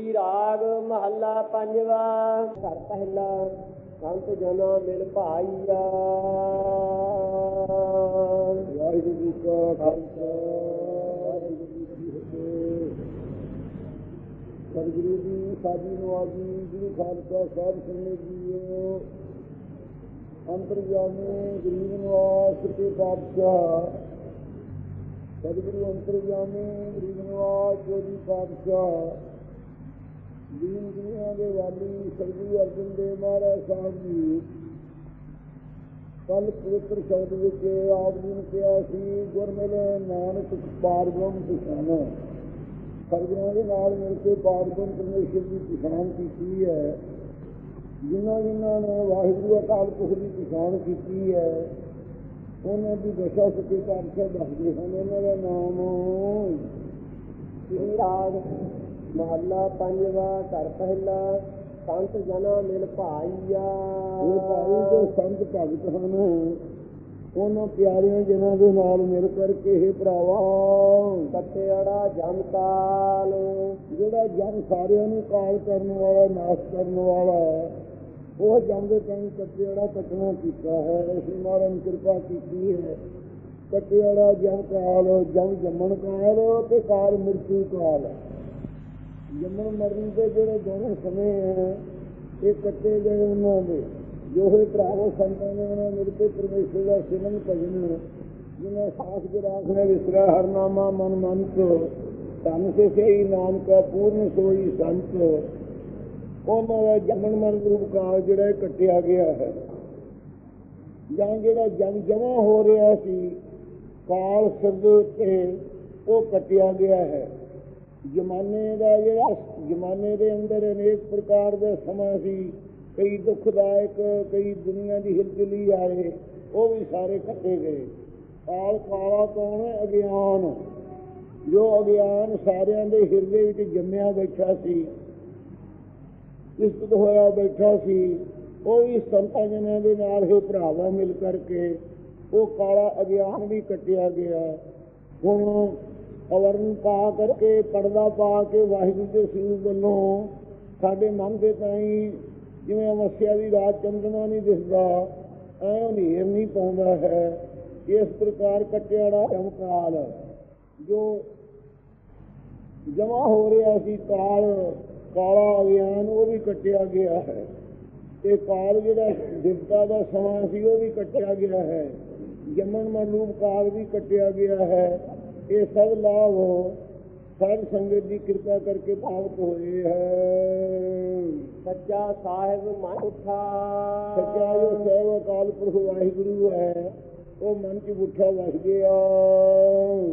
ਸ੍ਰੀ ਰਾਗ ਮਹੱਲਾ ਪੰਜਵਾ। ਘਰ ਪਹਿਲਾ ਸੰਤ ਜਨਾ ਮਿਲ ਭਾਈਆ। ਵਾਹਿਗੁਰੂ ਜੀ ਕਾ ਖਾਲਸਾ। ਵਾਹਿਗੁਰੂ ਜੀ ਕੀ ਫਤਿਹ ਸਤਿਗੁਰੂ ਜੀ ਸਾਜੀ ਨਵਾਜੀ ਗੁਰੂ ਖਾਲਸਾ ਸਾਹਿਬ ਸੰਗਤ ਜੀਓ। ਅੰਤਰਜਾਮੀ ਗਰੀਬ ਨਿਵਾਸ ਕੇ ਪਾਤਸ਼ਾਹ। ਸਤਿਗੁਰੂ ਅੰਤਰਜਾਮੀ ਗਰੀਬ ਨਿਵਾਸ ਜੀ ਪਾਤਸ਼ਾਹ। ਦੀਨ ਦੁਨੀਆ ਦੇ ਵਾਲੀ ਸਤਿਗੁਰੂ ਅਰਜਨ ਦੇਵ ਮਹਾਰਾਜ ਸਾਹਿਬ ਜੀ। ਕੱਲ ਪਵਿੱਤਰ ਸ਼ਬਦ ਵਿੱਚ ਆਪ ਜੀ ਨੇ ਕਿਹਾ ਸੀ ਗੁਰਮਿਲੇ ਨਾਨਕ ਪਾਰਬ੍ਰਹਮ ਪਛਾਣੋ ਸਰਗੁਰਾਂ ਦੇ ਨਾਲ ਮਿਲ ਕੇ ਪਾਰਬ੍ਰਹਮ ਪਰਮੇਸ਼ਰ ਦੀ ਪਛਾਣ ਕੀਤੀ ਹੈ। ਜਿਨ੍ਹਾਂ ਜਿਨ੍ਹਾਂ ਨੇ ਵਾਹਿਗੁਰੂ ਅਕਾਲ ਪੁਰਖ ਦੀ ਪਛਾਣ ਕੀਤੀ ਹੈ, ਉਹਨਾਂ ਦੀ ਦਸ਼ਾ ਸੱਚੇ ਪਾਤਸ਼ਾਹ ਦੱਸਦੇ ਹਨ ਉਹਨਾਂ ਦਾ ਨਾਮ ਰਾਗ ਮਹੱਲਾ ਪੰਜਵਾ ਘਰ ਪਹਿਲਾ ਸੰਤ ਜਨਾ ਮਿਲ ਭਾਈਆ। ਇਹ ਭਾਈ ਜੋ ਸੰਤ ਭਗਤ ਹਨ ਉਹਨਾਂ ਪਿਆਰਿਆਂ ਜਿਨ੍ਹਾਂ ਦੇ ਨਾਲ ਮਿਲ ਕਰਕੇ ਇਹ ਭਰਾਵਾ। ਕੱਟਿਆੜਾ ਜਮਕਾਲ ਜਿਹੜਾ ਜਮ ਸਾਰਿਆਂ ਨੂੰ ਕਾਲ ਕਰਨ ਵਾਲਾ ਨਾਸ਼ ਕਰਨ ਵਾਲਾ ਉਹ ਜਮ ਦੇ ਕਈ ਕੱਟਿਆੜਾ ਕੱਟਣਾ ਕੀਤਾ ਹੈ ਇਸ ਮਾਰਨ ਕਿਰਪਾ ਕੀਤੀ ਹੈ। ਕੱਟਿਆੜਾ ਜਮ ਕਾਲ ਜਮ ਜੰਮਣ ਕਾਲ ਤੇ ਕਾਲ ਮ੍ਰਿਤੂ ਕਾਲ। ਜੰਮਣ ਮਰਨ ਦੇ ਜਿਹੜੇ ਦੋਵੇਂ ਸਮੇਂ ਹੈ ਇਹ ਕੱਟੇ ਗਏ ਉਹਨਾਂ ਦੇ। ਜੋ ਇਹ ਭਰਾਵੋ, ਸੰਤਾਂ ਨੇ ਉਹਨਾਂ ਮਿਲ ਕੇ ਪਰਮੇਸ਼ਰ ਦਾ ਸਿਮਰਨ ਭਜਨ ਜਿਨ੍ਹਾਂ ਸਾਖ ਜਰਾਖ ਨੇ ਵਿਸਰਾ ਹਰਨਾਮਾ ਮਨ ਮਨ ਤੋਂ ਸੇ ਸਹੀ ਨਾਮ ਕਾ ਪੂਰਨ ਸੋਈ ਸੰਤ। ਉਹਨਾਂ ਦਾ ਜੰਮਣ ਮਰਨ ਰੂਪ ਕਾਲ ਜਿਹੜਾ ਇਹ ਕੱਟਿਆ ਗਿਆ ਹੈ। ਜਾਂ ਜਿਹੜਾ ਜਮ ਜਮਾ ਹੋ ਰਿਹਾ ਸੀ, ਕਾਲ ਸਿੱਧ ਤੇ ਉਹ ਕੱਟਿਆ ਗਿਆ ਹੈ। ਜਮਾਨੇ ਦਾ ਜਿਹੜਾ ਜਮਾਨੇ ਦੇ ਅੰਦਰ ਅਨੇਕ ਪ੍ਰਕਾਰ ਦਾ ਸਮਾਂ ਸੀ, ਕਈ ਦੁਖਦਾਇਕ, ਕਈ ਦੁਨੀਆ ਦੀ ਹਿਲਜੁਲੀ ਆਏ, ਉਹ ਵੀ ਸਾਰੇ ਕੱਟੇ ਗਏ। ਕਾਲ ਕਾਲਾ ਕੌਣ ਹੈ? ਅਗਿਆਨ। ਜੋ ਅਗਿਆਨ ਸਾਰਿਆਂ ਦੇ ਹਿਰਦੇ ਵਿੱਚ ਜੰਮਿਆ ਬੈਠਾ ਸੀ ਇਸਤ ਹੋਇਆ ਬੈਠਾ ਸੀ, ਉਹ ਵੀ ਸੰਤਾਂ ਜਨਾਂ ਦੇ ਨਾਲ ਹੀ ਭਰਾਵਾ ਮਿਲ ਕਰਕੇ ਉਹ ਕਾਲਾ ਅਗਿਆਨ ਵੀ ਕੱਟਿਆ ਗਿਆ। ਹੁਣ ਅਵਰਨ ਪਾ ਕਰਕੇ ਪਰਦਾ ਪਾ ਕੇ ਵਾਹਿਗੁਰੂ ਦੇ ਸਰੂਪ ਵੱਲੋਂ ਸਾਡੇ ਮਨ ਦੇ ਤਾਈ ਜਿਵੇਂ ਅਮਸਿਆ ਦੀ ਰਾਤ ਚੰਦਰਮਾ ਨਹੀਂ ਦਿਸਦਾ, ਐ ਹਨੇਰ ਨਹੀਂ ਪਾਉਂਦਾ ਹੈ। ਇਸ ਪ੍ਰਕਾਰ ਕੱਟਿਆੜਾ ਚਮਕਾਲ ਜੋ ਜਮਾ ਹੋ ਰਿਹਾ ਸੀ ਕਾਲ, ਕਾਲਾ ਅਗਿਆਨ, ਉਹ ਵੀ ਕੱਟਿਆ ਗਿਆ ਹੈ। ਤੇ ਕਾਲ ਜਿਹੜਾ ਦਿਵਤਾ ਦਾ ਸਮਾਂ ਸੀ, ਉਹ ਵੀ ਕੱਟਿਆ ਗਿਆ ਹੈ। ਜੰਮਣ ਮਰੂਪ ਕਾਲ ਵੀ ਕੱਟਿਆ ਗਿਆ ਹੈ। ਇਹ ਸਭ ਲਾਭ ਸਾਧ ਸੰਗਤ ਦੀ ਕਿਰਪਾ ਕਰਕੇ ਪ੍ਰਾਪਤ ਹੋਏ ਹੈ। ਸੱਚਾ ਸਾਹਿਬ ਮਨ ਉਠਾ। ਸੱਚਾ ਜੋ ਸੇਵ ਅਕਾਲ ਪੁਰਖ ਵਾਹਿਗੁਰੂ ਹੈ ਉਹ ਮਨ ਚ ਬੁੱਠਾ ਵਸ ਗਿਆ।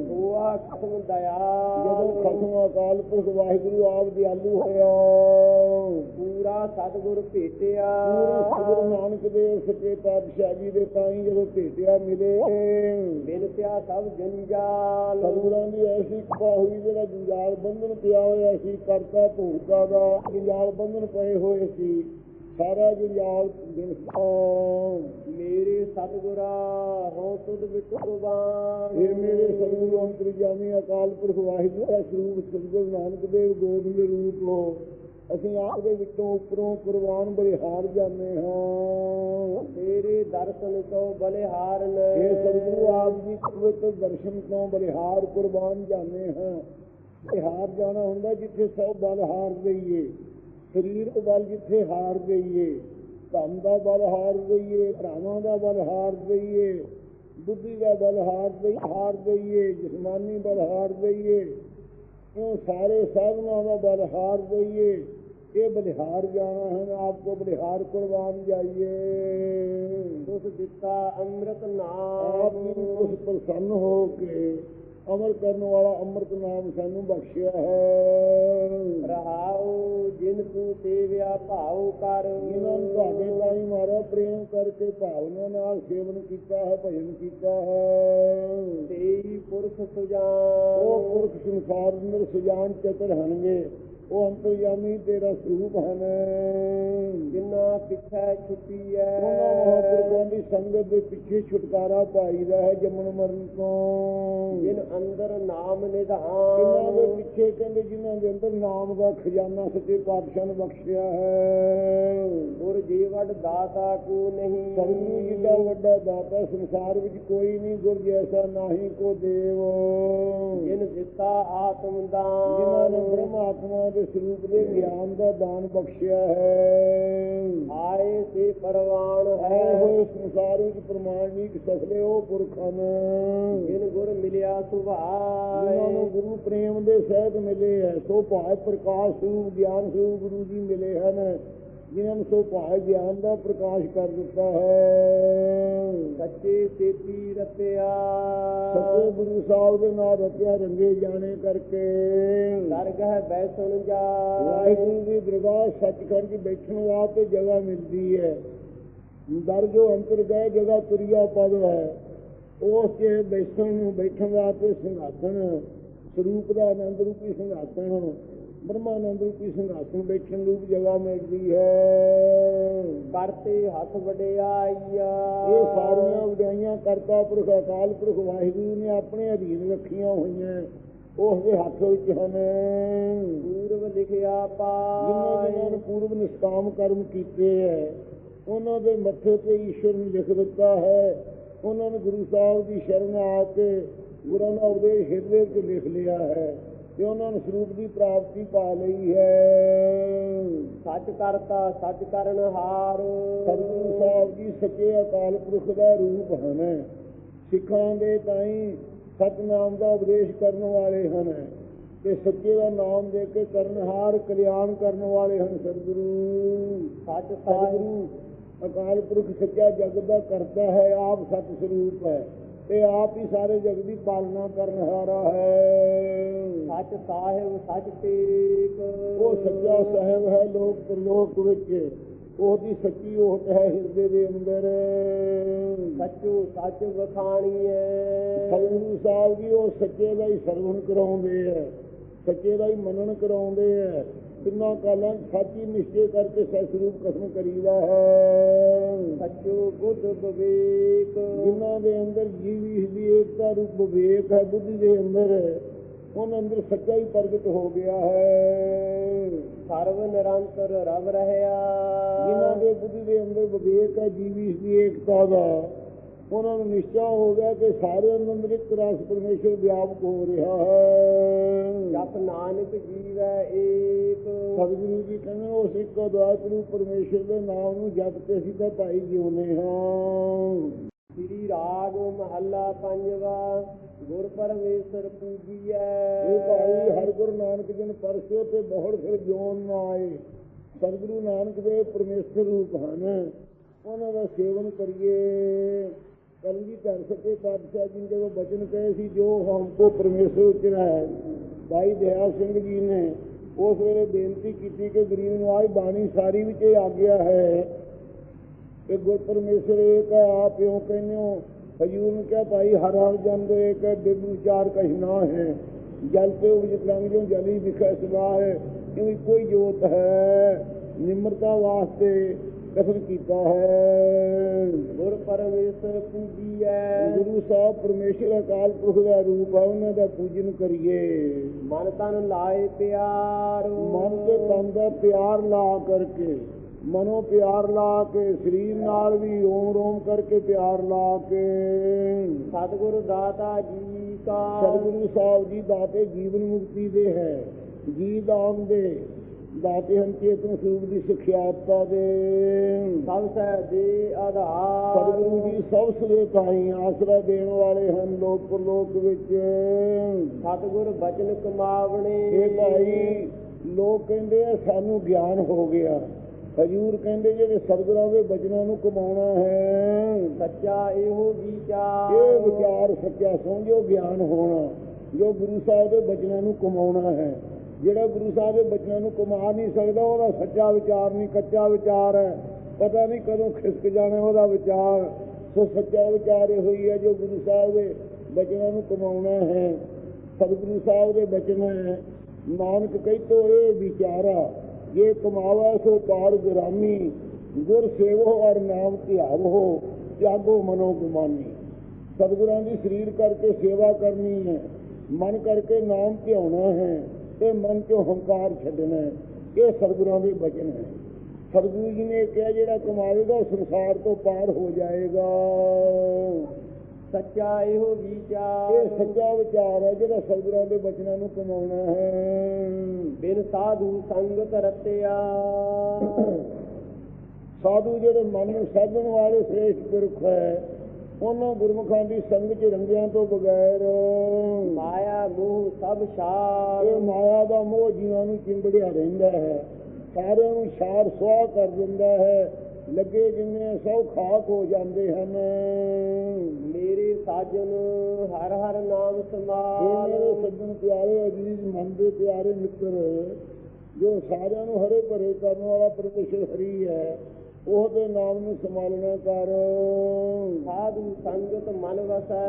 ਹੋਆ ਖਸਮ ਦਇਆ। ਜਦੋਂ ਖਸਮ ਅਕਾਲ ਪੁਰਖ ਵਾਹਿਗੁਰੂ ਆਪ ਦਿਆਲੂ ਹੋਇਆ। ਪੂਰਾ ਸਤਿਗੁਰ ਭੇਟਿਆ। ਸਤਿਗੁਰੂ ਨਾਨਕ ਦੇਵ ਸੱਚੇ ਪਾਤਸ਼ਾਹ ਜੀ ਦੇ ਤਾਈ ਜਦੋਂ ਭੇਟਿਆ ਮਿਲੇ ਬਿਨ ਪਿਆ ਸਭ ਜੰਜਾਲ। ਸਤਿਗੁਰਾਂ ਦੀ ਐਸੀ ਕਿਰਪਾ ਹੋਈ ਜਿਹੜਾ ਜੰਜਾਲ ਬੰਧਨ ਪਿਆ ਹੋਇਆ ਸੀ ਕਰਤਾ ਭੂਤਾ ਦਾ। ਜੰਜਾਲ ਬੰਧਨ ਪਏ ਹੋਏ ਸੀ। ਸਾਰਾ ਜੰਜਾਲ ਦਿਨ ਮੇਰੇ ਸਤਿਗੁਰਾ ਹੋ ਤੁਧ ਵਿੱਚ ਕੁਰਬਾਨ ਇਹ ਮੇਰੇ ਸਤਿਗੁਰੂ ਅੰਤਰਜਾਮੀ ਅਕਾਲ ਪੁਰਖ ਵਾਹਿਗੁਰੂ ਦਾ ਸਰੂਪ ਸਤਿਗੁਰੂ ਨਾਨਕ ਦੇਵ ਗੋਬਿੰਦ ਰੂਪ ਲੋ ਅਸੀਂ ਆਪ ਦੇ ਵਿੱਚੋਂ ਉੱਪਰੋਂ ਕੁਰਬਾਨ ਬਲਿਹਾਰ ਜਾਂਦੇ ਹਾਂ। ਤੇਰੇ ਦਰਸ਼ਨ ਤੋਂ ਬਲਿਹਾਰਨ ਇਹ ਸਤਿਗੁਰੂ ਆਪ ਜੀ ਪਵਿੱਤਰ ਦਰਸ਼ਨ ਤੋਂ ਬਲਿਹਾਰ ਕੁਰਬਾਨ ਜਾਂਦੇ ਹਾਂ। ਬਲਿਹਾਰ ਜਾਣਾ ਹੁੰਦਾ ਜਿੱਥੇ ਸਭ ਬਲ ਹਾਰ ਗਈਏ ਸਰੀਰ ਦਾ ਬਲ ਜਿੱਥੇ ਹਾਰ ਗਈਏ ਧਨ ਦਾ ਬਲ ਹਾਰ ਗਈਏ ਭਰਾਵਾਂ ਦਾ ਬਲ ਹਾਰ ਗਈਏ ਬੁੱਧੀ ਦਾ ਬਲ ਹਾਰ ਗਈ ਹਾਰ ਗਈਏ ਜਿਸਮਾਨੀ ਬਲ ਹਾਰ ਗਈਏ ਉਹ ਸਾਰੇ ਸਾਧਨਾਂ ਦਾ ਬਲ ਹਾਰ ਗਈਏ ਇਹ ਬਲਿਹਾਰ ਜਾਣਾ ਹੈ ਆਪ ਕੋ ਬਲਿਹਾਰ ਕੁਰਬਾਨ ਜਾਈਏ। ਉਸ ਦਿੱਤਾ ਅੰਮ੍ਰਿਤ ਆਪ ਨਾਮ ਜੀ ਉਸ ਪ੍ਰਸੰਨ ਹੋ ਕੇ ਅਮਰ ਕਰਨ ਵਾਲਾ ਅੰਮ੍ਰਿਤ ਨਾਮ ਸਾਨੂੰ ਬਖਸ਼ਿਆ ਹੈ। ਰਹਾਉ ਜਿਨ ਤੂੰ ਸੇਵਿਆ ਭਾਉ ਕਰ। ਜਿਨ੍ਹਾਂ ਨੂੰ ਤੁਹਾਡੇ ਲਈ ਮਾਰਾ ਪ੍ਰੇਮ ਕਰਕੇ ਭਾਵਨਾ ਨਾਲ ਸੇਵਨ ਕੀਤਾ ਹੈ ਭਜਨ ਕੀਤਾ ਹੈ। ਤੇਈ ਪੁਰਖ ਉਹ ਸੁਜਾਨ ਪੁਰਖ ਸੰਸਾਰ ਅੰਦਰ ਸੁਜਾਨ ਚਤਰ ਹਨਗੇ ਉਹ ਅੰਤਰਜਾਮੀ ਤੇਰਾ ਸਰੂਪ ਹਨ। ਜਿਨ੍ਹਾਂ ਪਿੱਛੇ ਛੁੱਟੀ ਹੈ। ਉਹਨਾਂ ਮਹਾਂਪੁਰਖਾਂ ਦੀ ਸੰਗਤ ਦੇ ਪਿੱਛੇ ਛੁਟਕਾਰਾ ਪਾਈਦਾ ਹੈ ਜੰਮਣ ਮਰਨ ਤੋਂ। ਜਿਨ ਅੰਦਰ ਨਾਮ ਇਹਨਾਂ ਦੇ ਨਿਧਾਨ ਪਿੱਛੇ ਕਹਿੰਦੇ ਜਿਨ੍ਹਾਂ ਦੇ ਅੰਦਰ ਨਾਮ ਦਾ ਖਜ਼ਾਨਾ ਸੱਚੇ ਪਾਤਸ਼ਾਹ ਨੇ ਬਖਸ਼ਿਆ ਹੈ। ਗੁਰ ਜੀਵੜ ਦਾਤਾ ਕੋ ਨਹੀਂ। ਸਤਿਗੁਰੂ ਜਿੱਡਾ ਵੱਡਾ ਦਾਤਾ ਸੰਸਾਰ ਵਿੱਚ ਕੋਈ ਨਹੀਂ ਗੁਰ ਜੈਸਾ ਨਾਹੀ ਕੋ ਦੇਵ। ਜਿਨ ਦਿੱਤਾ ਆਤਮ ਜਿਨ੍ਹਾਂ ਨੇ ਬ੍ਰਹਮ ਆਤਮਾ ਦੇ ਸਰੂਪ ਦੇ ਗਿਆਨ ਦਾ ਦਾਨ ਬਖਸ਼ਿਆ ਹੈ। ਆਏ ਸੇ ਪਰਵਾਨ ਹੈ। ਹੋਏ ਸੰਸਾਰ ਵਿੱਚ ਪ੍ਰਮਾਣਿਕ ਸਫਲੇ ਉਹ ਪੁਰਖਾਂ ਜਿਨ ਗੁਰ ਮਿਲਿਆ ਜਿਨ੍ਹਾਂ ਨੂੰ ਸੁਭਾਏ ਗੁਰੂ ਪ੍ਰੇਮ ਦੇ ਸਹਿਤ ਮਿਲੇ ਹੈ ਸੋ ਭਾਇ ਪ੍ਰਕਾਸ਼ ਸਰੂਪ ਗਿਆਨ ਸਰੂਪ ਗੁਰੂ ਜੀ ਮਿਲੇ ਹਨ। ਜਿਨ੍ਹਾਂ ਨੂੰ ਸੋ ਭਾਇ ਗਿਆਨ ਦਾ ਪ੍ਰਕਾਸ਼ ਕਰ ਦਿੱਤਾ ਹੈ। ਸੱਚੇ ਸੇਤੀ ਰਤਿਆ। ਸੱਚੇ ਗੁਰੂ ਸਾਹਿਬ ਦੇ ਨਾਲ ਰਤਿਆ ਰੰਗੇ ਜਾਣੇ ਕਰਕੇ। ਦਰਗਹ ਬੈਸਣ ਜਾ। ਵਾਹਿਗੁਰੂ ਦੀ ਦਰਗਾਹ ਸੱਚਖੰਡ 'ਚ ਬੈਠਣ ਵਾਸਤੇ ਜਗ੍ਹਾ ਮਿਲਦੀ ਹੈ। ਦਰ ਜੋ ਅੰਤਰ ਗਏ ਜਗ੍ਹਾ ਤੁਰਿਆ ਪਦ ਹੈ। ਉਸ ਕੇ ਬੈਠਣ ਨੂੰ ਬੈਠਣ ਵਾਸਤੇ ਸਿੰਘਾਸਣ ਸਰੂਪ ਦਾ ਆਨੰਦ ਰੂਪੀ ਸਿੰਘਾਸਣ ਬ੍ਰਹਮਾਨੰਦ ਰੂਪੀ ਸਿੰਘਾਸਣ ਬੈਠਣ ਰੂਪ ਜਗ੍ਹਾ ਮਿਲਦੀ ਹੈ। ਕਰਤੇ ਹੱਥ ਵਡਿਆਈਆ। ਇਹ ਸਾਰੀਆਂ ਉਡਾਈਆਂ ਕਰਤਾ ਪੁਰਖ ਅਕਾਲ ਪੁਰਖ ਵਾਹਿਗੁਰੂ ਨੇ ਆਪਣੇ ਅਧੀਨ ਰੱਖੀਆਂ ਹੋਈਆਂ। ਉਸ ਦੇ ਹੱਥ ਵਿੱਚ ਹਨ। ਪੂਰਵ ਲਿਖਿਆ ਪਾਏ। ਜਿਨ੍ਹਾਂ ਨੇ ਪੂਰਵ ਨਿਸ਼ਕਾਮ ਕਰਮ ਕੀਤੇ ਹੈ। ਉਹਨਾਂ ਦੇ ਮੱਥੇ ਤੇ ਈਸ਼ਵਰ ਨੇ ਲਿਖ ਦਿੱਤਾ ਹੈ। ਉਹਨਾਂ ਨੇ ਗੁਰੂ ਸਾਹਿਬ ਦੀ ਸ਼ਰਨ ਆ ਕੇ ਗੁਰਾਂ ਦਾ ਉਪਦੇਸ਼ ਹਿਰਦੇ 'ਚ ਲਿਖ ਲਿਆ ਹੈ। ਤੇ ਉਹਨਾਂ ਨੂੰ ਸਰੂਪ ਦੀ ਪ੍ਰਾਪਤੀ ਪਾ ਲਈ ਹੈ। ਸੱਚ ਕਰਤਾ ਸੱਚ ਕਰਨ ਹਾਰ। ਸਤਿਗੁਰੂ ਸਾਹਿਬ ਜੀ ਸੱਚੇ ਅਕਾਲ ਪੁਰਖ ਦਾ ਰੂਪ ਹਨ। ਸਿੱਖਾਂ ਦੇ ਤਾਈਂ ਸਤਨਾਮ ਦਾ ਉਪਦੇਸ਼ ਕਰਨ ਵਾਲੇ ਹਨ ਤੇ ਸੱਚੇ ਦਾ ਨਾਮ ਦੇ ਕੇ ਕਰਨਹਾਰ ਕਲਿਆਣ ਕਰਨ ਵਾਲੇ ਹਨ ਸਤਿਗੁਰੂ। ਸੱਚ ਸਤਿਗੁਰੂ ਅਕਾਲ ਪੁਰਖ ਸੱਚਾ ਜਗਤ ਦਾ ਕਰਤਾ ਹੈ ਆਪ ਸਤ ਸਰੂਪ ਹੈ ਤੇ ਆਪ ਹੀ ਸਾਰੇ ਜਗਤ ਦੀ ਪਾਲਣਾ ਕਰਨ ਹਾਰਾ ਹੈ। ਸੱਚ ਸਾਹਿਬ ਸੱਚ ਟੇਕ ਉਹ ਸੱਚਾ ਸਾਹਿਬ ਹੈ ਲੋਕ ਪ੍ਰਲੋਕ ਵਿੱਚ। ਉਹਦੀ ਸੱਚੀ ਓਟ ਹੈ ਹਿਰਦੇ ਦੇ ਅੰਦਰ। ਸੱਚੂ ਸੱਚ ਵਖਾਣੀਏ ਸਤਿਗੁਰੂ ਸਾਹਿਬ ਜੀ ਉਹ ਸੱਚੇ ਦਾ ਹੀ ਸਰਵਣ ਕਰਾਉਂਦੇ ਆ ਸੱਚੇ ਦਾ ਹੀ ਮੰਨਣ ਕਰਾਉਂਦੇ ਆ ਤਿੰਨਾਂ ਕਾਲਾਂ ਸੱਚੀ ਨਿਸ਼ਚੈ ਕਰਕੇ ਸਹਿ ਸਰੂਪ ਕਸਮ ਕਰੀਦਾ ਹੈ। ਸੱਚੂ ਬੁੱਧ ਵਿਵੇਕ। ਜਿਨ੍ਹਾਂ ਦੇ ਅੰਦਰ ਜੀਵੀ ਦੀ ਏਕਤਾ ਰੂਪ ਵਿਵੇਕ ਹੈ ਬੁੱਧੀ ਦੇ ਅੰਦਰ। ਉਹਨਾਂ ਅੰਦਰ ਸੱਚਾ ਹੀ ਪ੍ਰਗਟ ਹੋ ਗਿਆ ਹੈ। ਸਰਵ ਨਿਰੰਤਰ ਰਵ ਰਹਿਆ। ਜਿਨ੍ਹਾਂ ਦੇ ਬੁੱਧੀ ਦੇ ਅੰਦਰ ਵਿਵੇਕ ਹੈ ਜੀਵੀ ਦੀ ਏਕਤਾ ਦਾ ਉਹਨਾਂ ਨੂੰ ਨਿਸ਼ਚਾ ਹੋ ਗਿਆ ਕਿ ਸਾਰੇ ਅੰਦਰ ਇੱਕ ਰਸ ਪਰਮੇਸ਼ਰ ਵਿਆਪਕ ਹੋ ਰਿਹਾ ਹੈ। ਜਪ ਨਾਨਕ ਜੀਵੈ ਏਕ। ਸਤਿਗੁਰੂ ਜੀ ਕਹਿੰਦੇ ਉਸ ਇੱਕ ਅਦਵਾਤ ਨੂੰ ਪਰਮੇਸ਼ਰ ਦੇ ਨਾਮ ਨੂੰ ਜਪ ਕੇ ਅਸੀਂ ਤਾਂ ਭਾਈ ਜਿਉਨੇ ਹਾਂ। ਸ੍ਰੀ ਰਾਗ ਮਹੱਲਾ ਪੰਜਵਾ। ਗੁਰ ਪਰਮੇਸ਼ਰ ਪੂਜੀਐ। ਇਹ ਭਾਈ ਹਰ ਗੁਰੂ ਨਾਨਕ ਜਨ ਪਰਸੋ ਤੇ ਬਹੁੜ ਫਿਰ ਜੋਨ ਨਾ ਆਏ। ਸਤਿਗੁਰੂ ਨਾਨਕ ਦੇ ਪਰਮੇਸ਼ਰ ਰੂਪ ਹਨ। ਉਹਨਾਂ ਦਾ ਸੇਵਨ ਕਰੀਏ। ਕਲਗੀ ਧਰ ਸਕੇ ਪਾਤਸ਼ਾਹ ਜੀ ਨੇ ਜਦੋਂ ਬਚਨ ਕਹੇ ਸੀ, ਜੋ ਹਮਕੋ ਪਰਮੇਸ਼ਰ ਉਚਰਾ ਹੈ। ਭਾਈ ਦਿਆਲ ਸਿੰਘ ਜੀ ਨੇ ਉਸ ਵੇਲੇ ਬੇਨਤੀ ਕੀਤੀ ਕਿ ਗਰੀਬ ਨੂੰ ਆਈ ਬਾਣੀ ਸਾਰੀ ਵਿੱਚ ਇਹ ਗਿਆ ਹੈ ਕਿ ਗੁਰ ਪਰਮੇਸ਼ਰ ਏਕ ਆਪ ਇਉਂ ਕਹਿੰਦੇ ਹੋ। ਹਜੂਰ ਨੂੰ ਕਿਹਾ ਭਾਈ ਹਰ ਹਰ ਜਨ ਦੇ ਏਕ ਹੈ ਬਿਬ ਵਿਚਾਰ ਕਛ ਨਾ ਹੈ। ਜਲ ਤੇ ਉਪਜ ਲੰਘ ਜੋ ਜਲੀ ਵਿਖੇ ਸਵਾ ਹੈ। ਇਉਂ ਕੋਈ ਜੋਤ ਹੈ ਨਿਮਰਤਾ ਵਾਸਤੇ ਕਥਨ ਕੀਤਾ ਹੈ। ਗੁਰ ਪਰਮੇਸ਼ਰ ਪੂਜੀਐ ਗੁਰੂ ਸਾਹਿਬ ਪਰਮੇਸ਼ਰ ਅਕਾਲ ਪੁਰਖ ਦਾ ਰੂਪ ਹੈ ਉਹਨਾਂ ਦਾ ਪੂਜਨ ਕਰੀਏ। ਮਨ ਤਨ ਲਾਏ ਪਿਆਰ। ਮਨ ਤੇ ਤਨ ਦਾ ਪਿਆਰ ਲਾ ਕਰਕੇ ਮਨੋਂ ਪਿਆਰ ਲਾ ਕੇ ਸਰੀਰ ਨਾਲ ਵੀ ਓਮ ਰੋਮ ਕਰਕੇ ਪਿਆਰ ਲਾ ਕੇ। ਸਤਿਗੁਰ ਦਾਤਾ ਜੀ ਕਾ। ਸਤਿਗੁਰੂ ਸਾਹਿਬ ਜੀ ਦਾਤੇ ਜੀਵਨ ਮੁਕਤੀ ਦੇ ਹੈ ਜੀ ਦਾਨ ਦੇ। ਦਾਤੇ ਹਨ ਚੇਤਨ ਸਰੂਪ ਦੀ ਸਿੱਖਿਆਤਾ ਦੇ। ਸਭ ਸਹਿ ਦੇ ਆਧਾਰ। ਸਤਿਗੁਰੂ ਜੀ ਸਭ ਸਦੇ ਤਾਈ ਆਸਰਾ ਦੇਣ ਵਾਲੇ ਹਨ ਲੋਕ ਪਰਲੋਕ ਵਿੱਚ। ਸਤਿਗੁਰ ਬਚਨ ਕਮਾਵਣੇ। ਇਹ ਭਾਈ ਲੋਕ ਕਹਿੰਦੇ ਆ ਸਾਨੂੰ ਗਿਆਨ ਹੋ ਗਿਆ। ਹਜੂਰ ਕਹਿੰਦੇ ਜਿਹੜੇ ਸਤਿਗੁਰਾਂ ਦੇ ਬਚਨਾਂ ਨੂੰ ਕਮਾਉਣਾ ਹੈ। ਸੱਚਾ ਇਹੋ ਵਿਚਾਰ। ਇਹ ਵਿਚਾਰ ਸੱਚਾ ਸਮਝੋ ਗਿਆਨ ਹੋਣਾ ਜੋ ਗੁਰੂ ਸਾਹਿਬ ਦੇ ਬਚਨਾਂ ਨੂੰ ਕਮਾਉਣਾ ਹੈ। ਜਿਹੜਾ ਗੁਰੂ ਸਾਹਿਬ ਦੇ ਬਚਨਾਂ ਨੂੰ ਕਮਾ ਨਹੀਂ ਸਕਦਾ ਉਹਦਾ ਸੱਚਾ ਵਿਚਾਰ ਨਹੀਂ ਕੱਚਾ ਵਿਚਾਰ ਹੈ। ਪਤਾ ਨਹੀਂ ਕਦੋਂ ਖਿਸਕ ਜਾਣਾ ਉਹਦਾ ਵਿਚਾਰ। ਸੋ ਸੱਚਾ ਵਿਚਾਰ ਇਹ ਹੋਈ ਹੈ ਜੋ ਗੁਰੂ ਸਾਹਿਬ ਦੇ ਬਚਨਾਂ ਨੂੰ ਕਮਾਉਣਾ ਹੈ। ਸਤਿਗੁਰੂ ਸਾਹਿਬ ਦੇ ਬਚਨ ਹੈ। ਨਾਨਕ ਕਹਿਤੋ ਇਹ ਵਿਚਾਰਾ ਜੇ ਕਮਾਵਾ ਸੋ ਪਾਰ ਗੁਰਾਮੀ, ਗੁਰ ਸੇਵੋ ਔਰ ਨਾਮ ਧਿਆਵੋ, ਤਿਆਗੋ ਮਨੋ ਗੁਮਾਨੀ। ਸਤਿਗੁਰਾਂ ਦੀ ਸਰੀਰ ਕਰਕੇ ਸੇਵਾ ਕਰਨੀ ਹੈ, ਮਨ ਕਰਕੇ ਨਾਮ ਧਿਆਉਣਾ ਹੈ, ਤੇ ਮਨ ਚੋਂ ਹੰਕਾਰ ਛੱਡਣਾ ਹੈ। ਇਹ ਸਤਿਗੁਰਾਂ ਦੇ ਬਚਨ ਹੈ। ਸਤਿਗੁਰੂ ਜੀ ਨੇ ਕਿਹਾ, ਜਿਹੜਾ ਕਮਾਵੇਗਾ ਉਹ ਸੰਸਾਰ ਤੋਂ ਪਾਰ ਹੋ ਜਾਏਗਾ। ਸੱਚਾ ਇਹੋ ਵਿਚਾਰ। ਇਹ ਸੱਚਾ ਵਿਚਾਰ ਹੈ ਜਿਹੜਾ ਸਤਿਗੁਰਾਂ ਦੇ ਬਚਨਾਂ ਨੂੰ ਕਮਾਉਣਾ ਹੈ। ਬਿਨ ਸਾਧੂ ਸੰਗਤ ਰਤਿਆ। ਸਾਧੂ ਜਿਹੜੇ ਮਨ ਨੂੰ ਸਾਧਣ ਵਾਲੇ ਸ੍ਰੇਸ਼ਟ ਗੁਰਖ ਹੈ ਉਹਨਾਂ ਗੁਰਮੁਖਾਂ ਦੀ ਸੰਗਤ ਚ ਰੰਗਿਆਂ ਤੋਂ ਬਗੈਰ। ਮਾਇਆ ਮੋਹ ਸਭ ਛਾੜ ਇਹ ਮਾਇਆ ਦਾ ਮੋਹ ਜੀਵਾਂ ਨੂੰ ਚਿੰਬੜਿਆ ਰਹਿੰਦਾ ਹੈ। ਸਾਰਿਆਂ ਨੂੰ ਛਾੜ ਸੁਆਹ ਕਰ ਦਿੰਦਾ ਹੈ। ਲੱਗੇ ਜਿੰਨੇ ਸਭ ਖਾਕ ਹੋ ਜਾਂਦੇ ਹਨ। ਸਾਜਨ ਹਰ ਹਰ ਨਾਮ ਇਹ ਸਮਾਲ ਮੇਰੇ ਸੱਜਣ ਪਿਆਰੇ ਅਜੀਜ਼ ਮਨ ਦੇ ਪਿਆਰੇ ਮਿੱਤਰ ਜੋ ਸਾਰਿਆਂ ਨੂੰ ਹਰੇ ਭਰੇ ਕਰਨ ਵਾਲਾ ਪਰਮੇਸ਼ਰ ਹਰੀ ਹੈ ਉਹਦੇ ਨਾਮ ਨੂੰ ਸੰਭਾਲਣਾ ਕਰ। ਸਾਧੂ ਸੰਗਤ ਮਨ ਵਸੈ।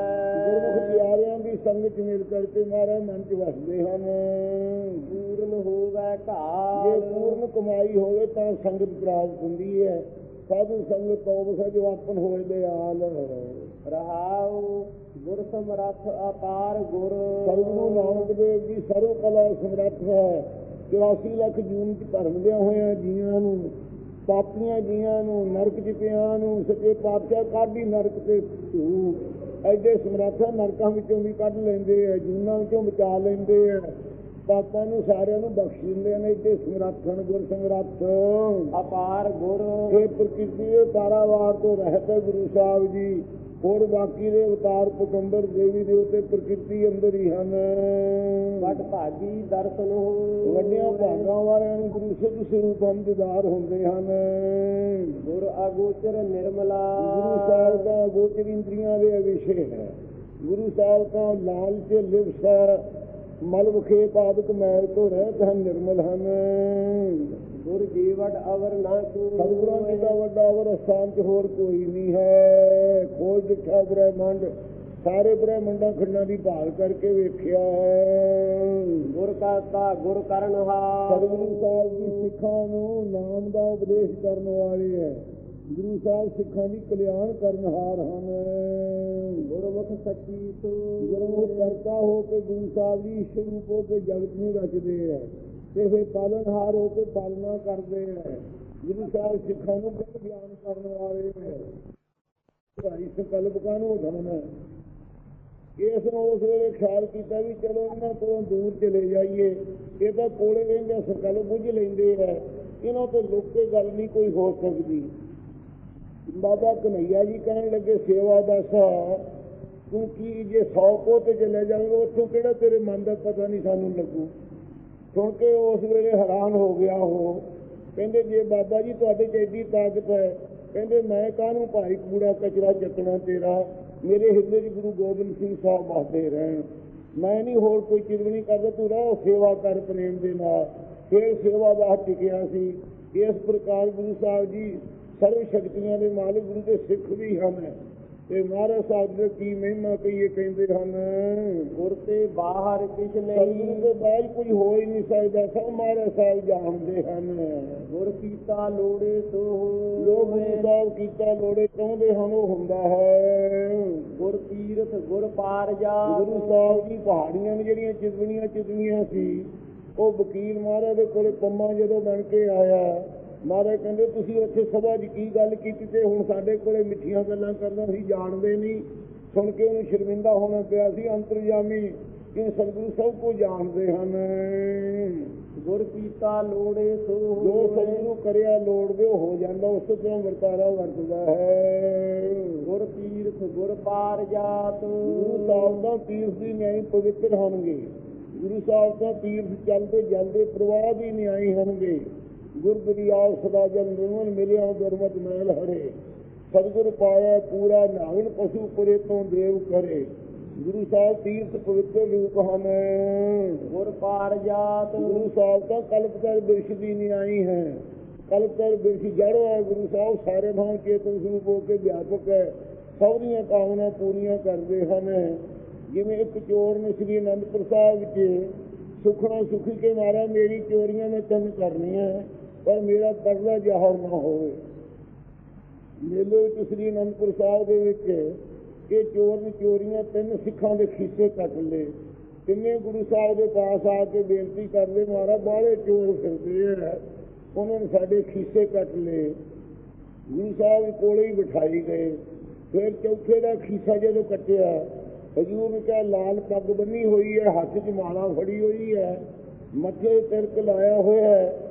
ਗੁਰਮੁਖ ਪਿਆਰਿਆਂ ਦੀ ਸੰਗਤ ਮਿਲ ਕਰਕੇ ਮਹਾਰਾਜ ਮਨ ਚ ਵਸਦੇ ਹਨ। ਪੂਰਨ ਹੋਵੇ ਜੇ ਘਾਲ ਪੂਰਨ ਕਮਾਈ ਹੋਵੇ ਤਾਂ ਸੰਗਤ ਪ੍ਰਾਪਤ ਹੁੰਦੀ ਹੈ। ਸਾਧੂ ਸੰਗਤ ਤੋਂ ਬਸਾ ਜੋ ਆਪਨ ਹੋਏ ਦੇ ਆਲ ਰਹਾਉ ਗੁਰ ਸਮਰੱਥ ਅਪਾਰ ਗੁਰ। ਸਤਿਗੁਰੂ ਨਾਨਕ ਦੇਵ ਜੀ ਸਰਵ ਕਲਾ ਸਮਰੱਥ ਹੈ। 84 ਲੱਖ ਜੂਨ ਚ ਭਰਮ ਦਿਆ ਹੋਇਆ ਜੀਆਂ ਨੂੰ ਪਾਪੀਆਂ ਜੀਆਂ ਨੂੰ ਨਰਕ ਚ ਪਿਆਂ ਨੂੰ ਸੱਚੇ ਪਾਤਸ਼ਾਹ ਕਾਢੀ ਨਰਕ ਤੇ ਧੂ ਐਡੇ ਸਮਰੱਥ ਨਰਕਾਂ ਵਿੱਚੋਂ ਵੀ ਕੱਢ ਲੈਂਦੇ ਆ ਜੂਨਾਂ ਵਿੱਚੋਂ ਬਚਾ ਲੈਂਦੇ ਆ। ਪਾਪਾਂ ਨੂੰ ਸਾਰਿਆਂ ਨੂੰ ਬਖਸ਼ ਦਿੰਦੇ ਨੇ ਐਡੇ ਸਮਰੱਥ ਹਨ ਗੁਰ ਸਮਰੱਥ। ਅਪਾਰ ਗੁਰ। ਇਹ ਪ੍ਰਕਿਰਤੀ ਦੇ ਤਾਰਾਵਾਰ ਤੋਂ ਰਹਿਤ ਹੈ ਗੁਰੂ ਸਾਹਿਬ ਜੀ। ਹੋਰ ਬਾਕੀ ਦੇ ਅਵਤਾਰ ਪਗੰਬਰ ਦੇਵੀ ਦੇਵਤੇ ਪ੍ਰਕਿਰਤੀ ਅੰਦਰ ਹੀ ਹਨ। ਵੱਡ ਭਾਗੀ ਦਰਸ਼ਨ ਹੋ ਵੱਡੀਆਂ ਭਾਗਾਂ ਵਾਲਿਆਂ ਨੂੰ ਗੁਰੂ ਸਿੱਧ ਸਰੂਪ ਹਮਦਦਾਰ ਹੁੰਦੇ ਹਨ। ਗੁਰ ਅਗੋਚਰ ਨਿਰਮਲਾ। ਗੁਰੂ ਸਾਹਿਬ ਦਾ ਗੋਚਰ ਇੰਦਰੀਆਂ ਦੇ ਵਿਸ਼ੇ ਹੈ। ਗੁਰੂ ਸਾਹਿਬ ਦਾ ਲਾਲਚ ਲਿਵਸ ਹੈ। ਮਲ ਵਿਖੇ ਪਾਦਕ ਮੈਲ ਤੋਂ ਰਹਿਤ ਹਨ ਨਿਰਮਲ ਹਨ। ਗੁਰ ਜੀਵਟ ਅਵਰ ਨਾ ਕੋ। ਸਤਿਗੁਰਾਂ ਜੀ ਦਾ ਵੱਡਾ ਵਰ ਸਥਾਨ ਚ ਹੋਰ ਕੋਈ ਨਹੀਂ ਹੈ। ਖੋਜ ਦਿੱਠਾ ਬ੍ਰਹਮੰਡ ਸਾਰੇ ਬ੍ਰਹਮੰਡਾਂ ਖੰਡਾਂ ਦੀ ਭਾਲ ਕਰਕੇ ਵੇਖਿਆ ਹੈ। ਗੁਰ ਕਰਤਾ ਗੁਰ ਕਰਨਹਾਰ ਸਤਿਗੁਰੂ ਸਾਹਿਬ ਜੀ ਸਿੱਖਾਂ ਨੂੰ ਨਾਮ ਦਾ ਉਪਦੇਸ਼ ਕਰਨ ਵਾਲੇ ਹੈ। ਗੁਰੂ ਸਾਹਿਬ ਸਿੱਖਾਂ ਦੀ ਕਲਿਆਣ ਕਰਨਹਾਰ ਹਨ। ਗੁਰਮੁਖ ਸੱਚੀ ਸੋ ਗੁਰਮੁਖ ਕਰਤਾ ਹੋ ਕੇ ਗੁਰੂ ਸਾਹਿਬ ਜੀ ਈਸ਼ਵਰ ਹੋ ਕੇ ਜਗਤ ਨੂੰ ਰਚਦੇ ਹੈ ਤੇ ਫਿਰ ਪਾਲਣਹਾਰ ਹੋ ਕੇ ਪਾਲਣਾ ਕਰਦੇ ਹੈ ਗੁਰੂ ਸਾਹਿਬ ਸਿੱਖਾਂ ਨੂੰ ਗੁਰ ਗਿਆਨ ਕਰਨ ਵਾਲੇ ਹੈ ਭਾਈ ਸੰਕਲਪ ਕਾਨੂੰ ਉਠਾਉਣਾ? ਇਸ ਨੂੰ ਉਸ ਵੇਲੇ ਖਿਆਲ ਕੀਤਾ ਵੀ ਚਲੋ ਇਹਨਾਂ ਕੋਲੋਂ ਦੂਰ ਚਲੇ ਜਾਈਏ। ਇਹ ਤਾਂ ਕੋਲੇ ਰਹਿੰਦੇ ਸੰਕਲਪ ਬੁੱਝ ਲੈਂਦੇ ਹੈ ਇਹਨਾਂ ਤੋਂ ਲੁੱਕ ਗੱਲ ਨਹੀਂ ਕੋਈ ਹੋ ਸਕਦੀ। ਬਾਬਾ ਕਨਈਆ ਜੀ ਕਹਿਣ ਲੱਗੇ, ਸੇਵਾ ਦੱਸ ਤੂੰ ਕੀ ਜੇ 100 ਕੋ ਤੇ ਚਲੇ ਜਾਵੇਂਗਾ ਉੱਥੋਂ ਕਿਹੜਾ ਤੇਰੇ ਮਨ ਦਾ ਪਤਾ ਨਹੀਂ ਸਾਨੂੰ ਲੱਗੂ? ਸੁਣ ਕੇ ਉਸ ਵੇਲੇ ਹੈਰਾਨ ਹੋ ਗਿਆ ਉਹ। ਕਹਿੰਦੇ, ਜੇ ਬਾਬਾ ਜੀ ਤੁਹਾਡੇ ਚ ਐਡੀ ਤਾਕਤ ਹੈ, ਕਹਿੰਦੇ, ਮੈਂ ਕਾਹਨੂੰ ਭਾਈ ਕੂੜਾ ਕਚਰਾ ਚੱਕਣਾ ਤੇਰਾ? ਮੇਰੇ ਹਿਰਦੇ 'ਚ ਗੁਰੂ ਗੋਬਿੰਦ ਸਿੰਘ ਸਾਹਿਬ ਵਸਦੇ ਰਹਿਣ। ਮੈਂ ਨਹੀਂ ਹੋਰ ਕੋਈ ਚੀਜ਼ ਨਹੀਂ ਕਰਦਾ, ਤੂੰ ਰਹਿ ਸੇਵਾ ਕਰ ਪ੍ਰੇਮ ਦੇ ਨਾਲ। ਫਿਰ ਸੇਵਾ ਦਾ ਟਿਕਿਆ ਸੀ। ਇਸ ਪ੍ਰਕਾਰ ਗੁਰੂ ਸਾਹਿਬ ਜੀ ਸਰਵ ਸ਼ਕਤੀਆਂ ਦੇ ਮਾਲਕ ਗੁਰੂ ਦੇ ਸਿੱਖ ਵੀ ਹਨ। ਤੇ ਮਹਾਰਾਜ ਸਾਹਿਬ ਦੇ ਕੀ ਮਹਿਮਾ ਕਹੀਏ ਕਹਿੰਦੇ ਹਨ ਗੁਰ ਤੇ ਬਾਹਰ ਕਿਛ ਨਹੀਂ। ਦੇ ਬਾਹਰ ਕੋਈ ਹੋ ਹੀ ਨਹੀਂ ਸਕਦਾ ਸਭ ਮਹਾਰਾਜ ਸਾਹਿਬ ਜਾਣਦੇ ਹਨ। ਗੁਰ ਕੀਤਾ ਲੋੜੇ ਸੋ ਗੁਰੂ ਹੋਵੇ। ਸਾਹਿਬ ਕੀਤਾ ਲੋੜੇ ਚਾਹੁੰਦੇ ਹਨ ਉਹ ਹੁੰਦਾ ਹੈ। ਗੁਰ ਤੀਰਥ ਗੁਰ ਪਾਰ ਜਾ। ਗੁਰੂ ਸਾਹਿਬ ਦੀ ਪਹਾੜੀਆਂ ਨੇ ਜਿਹੜੀਆਂ ਚਿਤਵਨੀਆਂ ਚਿਤਵੀਆਂ ਸੀ ਉਹ ਵਕੀਲ ਮਹਾਰਾਜ ਦੇ ਕੋਲੇ ਪੰਮਾ ਜਦੋਂ ਬਣ ਕੇ ਆਇਆ ਮਹਾਰਾਜ ਕਹਿੰਦੇ ਤੁਸੀਂ ਉੱਥੇ ਸਭਾ 'ਚ ਕੀ ਗੱਲ ਕੀਤੀ ਤੇ ਹੁਣ ਸਾਡੇ ਕੋਲੇ ਮਿੱਠੀਆਂ ਗੱਲਾਂ ਕਰਨਾ ਸੀ ਜਾਣਦੇ ਨਹੀਂ। ਸੁਣ ਕੇ ਉਹਨੂੰ ਸ਼ਰਮਿੰਦਾ ਹੋਣਾ ਪਿਆ ਸੀ ਅੰਤਰਜਾਮੀ ਕਿ ਸਤਿਗੁਰੂ ਸਭ ਕੁਝ ਜਾਣਦੇ ਹਨ। ਗੁਰ ਕੀਤਾ ਲੋੜੇ ਸੋ ਜੋ ਸਤਿਗੁਰੂ ਕਰਿਆ ਲੋੜ ਦੇ ਉਹ ਹੋ ਜਾਂਦਾ ਉਸ ਤੋਂ ਵਰਤਾਰਾ ਵਰਤਦਾ ਹੈ। ਗੁਰ ਤੀਰਥ ਗੁਰ ਪਾਰ ਜਾਤ। ਗੁਰੂ ਸਾਹਿਬ ਦਾ ਤੀਰਥ ਦੀ ਨਿਆਈ ਪਵਿੱਤਰ ਹੋਣਗੇ। ਗੁਰੂ ਸਾਹਿਬ ਦਾ ਤੀਰਥ ਚੱਲਦੇ ਜਾਂਦੇ ਪ੍ਰਵਾਹ ਦੀ ਨਿਆਈ ਹੋਣਗੇ। ਗੁਰਗੁਰੀ ਆਵ ਸਦਾ ਜਨ ਨਿਰਮਲ ਮਿਲਿਆ ਗੁਰਮਤ ਮੈਲ ਹਰੇ। ਸਤਿਗੁਰ ਪਾਇਆ ਪੂਰਾ ਨਾਵਨ ਪਸ਼ੂ ਪੁਰੇ ਤੋਂ ਦੇਵ ਕਰੇ। ਗੁਰੂ ਸਾਹਿਬ ਤੀਰਥ ਪਵਿੱਤਰ ਰੂਪ ਹਨ ਗੁਰ ਪਾਰ ਜਾਤ। ਗੁਰੂ ਸਾਹਿਬ ਦਾ ਕਲਪਤਰ ਬਿਰਸ਼ ਦੀ ਨਿਆਈ ਹੈ। ਕਲਪਤਰ ਬਿਰਸ਼ ਜੜ ਹੈ ਗੁਰੂ ਸਾਹਿਬ ਸਾਰੇ ਭਾਂ ਚੇਤਨ ਸਰੂਪ ਹੋ ਕੇ ਵਿਆਪਕ ਹੈ। ਸਭ ਦੀਆਂ ਕਾਮਨਾ ਪੂਰੀਆਂ ਕਰਦੇ ਹਨ ਜਿਵੇਂ ਇੱਕ ਚੋਰ ਨੇ ਸ੍ਰੀ ਅਨੰਦਪੁਰ ਸਾਹਿਬ ਵਿੱਚ ਸੁਖਣਾ ਸੁਖੀ ਕੇ ਮਾਰਾ ਮੇਰੀ ਚੋਰੀਆਂ ਮੈਂ ਤੈਨੂੰ ਕਰਨੀਆਂ। ਪਰ ਮੇਰਾ ਪਰਦਾ ਜ਼ਾਹਰ ਨਾ ਹੋਵੇ। ਮੇਲੇ ਵਿੱਚ ਸ੍ਰੀ ਅਨੰਦਪੁਰ ਸਾਹਿਬ ਦੇ ਵਿੱਚ ਇਹ ਚੋਰ ਨੇ ਚੋਰੀਆਂ ਤਿੰਨ ਸਿੱਖਾਂ ਦੇ ਖੀਸੇ ਕੱਟ ਲਏ। ਤਿੰਨੇ ਗੁਰੂ ਸਾਹਿਬ ਦੇ ਪਾਸ ਆ ਕੇ ਬੇਨਤੀ ਕਰਦੇ ਮਾਰਾ ਬਾਹਲੇ ਚੋਰ ਫਿਰਦੇ ਆ। ਉਹਨਾਂ ਨੇ ਸਾਡੇ ਖੀਸੇ ਕੱਟ ਲਏ। ਗੁਰੂ ਸਾਹਿਬ ਕੋਲੇ ਹੀ ਬਿਠਾਈ ਗਏ। ਫਿਰ ਚੌਥੇ ਦਾ ਖੀਸਾ ਜਦੋਂ ਕੱਟਿਆ, ਹਜੂਰ ਨੇ ਕਿਹਾ, ਲਾਲ ਪੱਗ ਬੰਨੀ ਹੋਈ ਹੈ, ਹੱਥ 'ਚ ਮਾਲਾ ਫੜੀ ਹੋਈ ਹੈ, ਮੱਥੇ ਤਿਲਕ ਲਾਇਆ ਹੋਇਆ ਹੈ।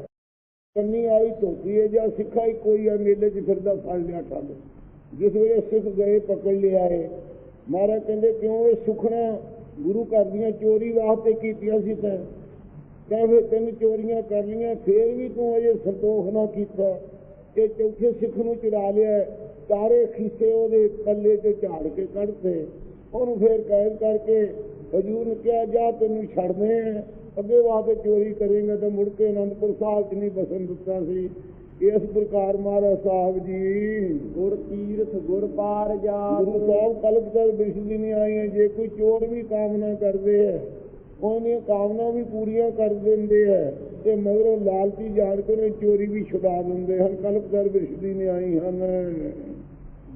ਕੰਨੀ ਆਈ ਧੋਤੀ ਹੈ, ਜਾਂ ਸਿੱਖਾ ਹੀ ਕੋਈ ਹੈ ਮੇਲੇ 'ਚ ਫਿਰਦਾ ਫੜ ਲਿਆ ਠੱਲ ਜਿਸ ਵੇਲੇ ਸਿੱਖ ਗਏ, ਪਕੜ ਲਿਆ ਹੈ ਮਹਾਰਾਜ ਕਹਿੰਦੇ, ਕਿਉਂ ਇਹ ਸੁਖਣਾ ਗੁਰੂ ਘਰ ਦੀਆਂ ਚੋਰੀ ਵਾਸਤੇ ਕੀਤੀਆਂ ਸੀ ਤੈਂ? ਕਹਿੰਦੇ ਤਿੰਨ ਚੋਰੀਆਂ ਕਰ ਲੀਆਂ ਫੇਰ ਵੀ ਤੂੰ ਅਜੇ ਸੰਤੋਖ ਨਾ ਕੀਤਾ। ਇਹ ਚੌਥੇ ਸਿੱਖ ਨੂੰ ਚੁਰਾ ਲਿਆ। ਚਾਰੇ ਖੀਸੇ ਉਹਦੇ ਪੱਲੇ ਤੇ ਝਾੜ ਕੇ ਕੱਢਤੇ। ਉਹਨੂੰ ਫੇਰ ਕੈਦ ਕਰਕੇ ਹਜੂਰ ਨੇ ਕਿਹਾ, ਜਾ ਤੈਨੂੰ ਛੱਡਦੇ ਆ। ਅੱਗੇ ਵਾਸਤੇ ਚੋਰੀ ਕਰੇਗਾ ਤਾਂ ਮੁੜ ਕੇ ਅਨੰਦਪੁਰ ਸਾਹਿਬ ਚ ਨਹੀਂ ਬਸਣ ਦਿੱਤਾ ਸੀ। ਇਸ ਪ੍ਰਕਾਰ ਮਹਾਰਾਜ ਸਾਹਿਬ ਜੀ ਗੁਰ ਤੀਰਥ ਗੁਰ ਪਾਰ ਜਾ ਗੁਰੂ ਸਾਹਿਬ ਕਲਪ ਤੱਕ ਬਿਸ਼ਦੀ ਨਹੀਂ ਆਈ ਹੈ ਜੇ ਕੋਈ ਚੋਰ ਵੀ ਕਾਮਨਾ ਕਰਦੇ ਹੈ ਉਹਨੀਆਂ ਕਾਮਨਾ ਵੀ ਪੂਰੀਆਂ ਕਰ ਦਿੰਦੇ ਹੈ ਤੇ ਮਗਰੋਂ ਲਾਲਚੀ ਜਾਣ ਕੇ ਉਹਨੇ ਚੋਰੀ ਵੀ ਛੁਡਾ ਦਿੰਦੇ ਹਨ। ਕਲਪ ਤੱਕ ਬਿਸ਼ਦੀ ਨਹੀਂ ਆਈ ਹਨ।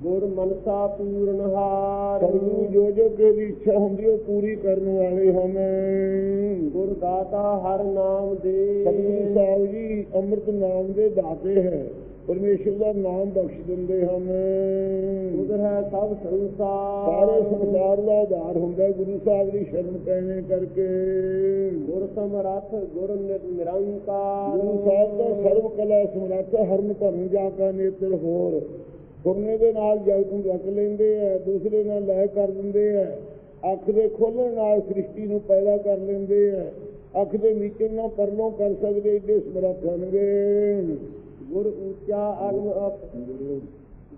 ਗੁਰ ਮਨਸਾ ਪੂਰਨ ਹਾਰ। ਸਤਿਗੁਰੂ ਜੋ ਜੋ ਕੇ ਦੀ ਇੱਛਾ ਹੁੰਦੀ ਉਹ ਪੂਰੀ ਕਰਨ ਵਾਲੇ ਹਨ। ਗੁਰ ਦਾਤਾ ਹਰ ਨਾਮ ਦੇ। ਸਤਿਗੁਰੂ ਸਾਹਿਬ ਜੀ ਅੰਮ੍ਰਿਤ ਨਾਮ ਦੇ ਦਾਤੇ ਹੈ। ਪਰਮੇਸ਼ਰ ਦਾ ਨਾਮ ਬਖਸ਼ ਦਿੰਦੇ ਹਨ। ਉਧਰ ਹੈ ਸਭ ਸੰਸਾਰ। ਸਾਰੇ ਸੰਸਾਰ ਦਾ ਆਧਾਰ ਹੁੰਦਾ ਹੈ ਗੁਰੂ ਸਾਹਿਬ ਦੀ ਸ਼ਰਨ ਪੈਣੇ ਕਰਕੇ। ਗੁਰ ਸਮਰੱਥ ਗੁਰ ਨਿਰ- ਨਿਰੰਕਾਰ। ਗੁਰੂ ਸਾਹਿਬ ਦਾ ਸਰਵ ਕਲਾ ਸਮਰੱਥ ਹਰਨ ਭਰਨ ਜਾ ਕਾ ਨੇਤਰ ਹੋਰ। ਸੁਣਨੇ ਦੇ ਨਾਲ ਜਗਤ ਨੂੰ ਰੱਖ ਲੈਂਦੇ ਆ ਦੂਸਰੇ ਨਾਲ ਲੈ ਕਰ ਦਿੰਦੇ ਆ। ਅੱਖ ਦੇ ਖੋਲਣ ਨਾਲ ਸ੍ਰਿਸ਼ਟੀ ਨੂੰ ਪੈਦਾ ਕਰ ਲੈਂਦੇ ਆ। ਅੱਖ ਦੇ ਮੀਚਣ ਨਾਲ ਪਰਲੋਂ ਕਰ ਸਕਦੇ ਏਡੇ ਸਮਰੱਥ ਹਨਗੇ ਗੁਰ ਉੱਚਾ ਅਗਮ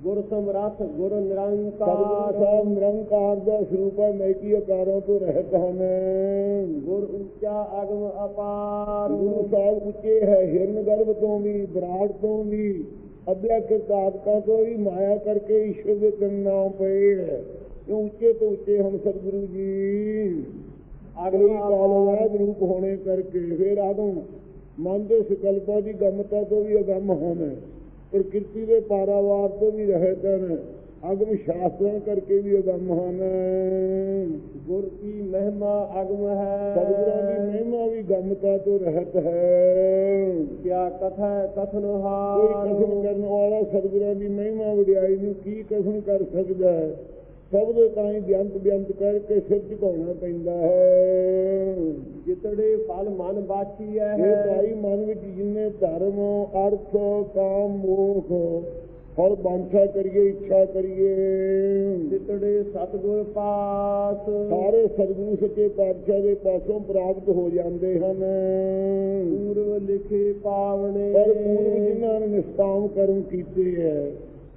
ਗੁਰ ਸਮਰੱਥ ਗੁਰ ਨਿਰੰਕਾਰ। ਸਾਹਿਬ ਨਿਰੰਕਾਰ ਦਾ ਸਰੂਪ ਹੈ ਮੈਕੀ ਆਕਾਰਾਂ ਤੋਂ ਰਹਿਤ ਹਨ? ਗੁਰ ਉੱਚਾ ਅਗਮ ਅਪਾਰ। ਗੁਰੂ ਸਾਹਿਬ ਉੱਚੇ ਹੈ ਹਿਰਨ ਗਰਭ ਤੋਂ ਵੀ ਵਿਰਾਟ ਤੋਂ ਵੀ। ਅਭਿਆ ਕਿਰਤਾਤਕਾ ਤੋਂ ਵੀ ਮਾਇਆ ਕਰਕੇ ਈਸ਼ਵਰ ਦੇ ਨਾਮ ਪਏ ਹੈ। ਇਹ ਉੱਚੇ ਤੋਂ ਉੱਚੇ ਹਨ ਸਤਿਗੁਰੂ ਜੀ। ਅਗਲੀ ਕਾਲਵਾਦ ਰੂਪ ਹੋਣੇ ਕਰਕੇ ਫਿਰ ਆਦੋਂ ਮਨ ਦੇ ਸੰਕਲਪਾਂ ਦੀ ਗਮਤਾ ਤੋਂ ਵੀ ਅਗੰਮ ਹਨ ਪ੍ਰਕਿਰਤੀ ਦੇ ਪਾਰਾਵਾਰ ਤੋਂ ਵੀ ਰਹਿਤ ਹਨ। ਅਗਮ ਸ਼ਾਸਤਰਾਂ ਕਰਕੇ ਵੀ ਅਗੰਮ ਹਨ। ਗੁਰ ਕੀ ਮਹਿਮਾ ਅਗਮ ਹੈ। ਸਤਿਗੁਰਾਂ ਦੀ ਮਹਿਮਾ ਵੀ ਗਮਤਾ ਤੋਂ ਰਹਿਤ ਹੈ। ਕਿਆ ਕਥਾ ਕਥਨ ਕੋਈ ਹਾਰ ਕਸਮ ਕਰਨ ਵਾਲਾ ਸਤਿਗੁਰਾਂ ਦੀ ਮਹਿਮਾ ਵਡਿਆਈ ਨੂੰ ਕੀ ਕਸਮ ਕਰ ਸਕਦਾ ਹੈ? ਸਭ ਦੇ ਤਾਂ ਹੀ ਬਿਆੰਤ ਬਿਆੰਤ ਕਰਕੇ ਸਿਰ ਝੁਕਾਉਣਾ ਪੈਂਦਾ ਹੈ। ਜਿਤੜੇ ਫਲ ਮਨ ਬਾਚੀ ਹੈ ਇਹ ਭਾਈ ਮਨ ਵਿੱਚ ਜਿੰਨੇ ਧਰਮ ਅਰਥ ਕਾਮ ਮੋਖ ਹਰ ਬਾਂਛਾ ਕਰੀਏ ਇੱਛਾ ਕਰੀਏ। ਜਿਤੜੇ ਸਤਗੁਰ ਪਾਸ। ਸਾਰੇ ਸਤਿਗੁਰੂ ਸੱਚੇ ਪਾਤਸ਼ਾਹ ਦੇ ਪਾਸੋਂ ਪ੍ਰਾਪਤ ਹੋ ਜਾਂਦੇ ਹਨ। ਪੂਰਵ ਲਿਖੇ ਪਾਵਨੇ ਪਰ ਪੂਰਵ ਜਿਨ੍ਹਾਂ ਨੇ ਨਿਸ਼ਕਾਮ ਕਰਮ ਕੀਤੇ ਹੈ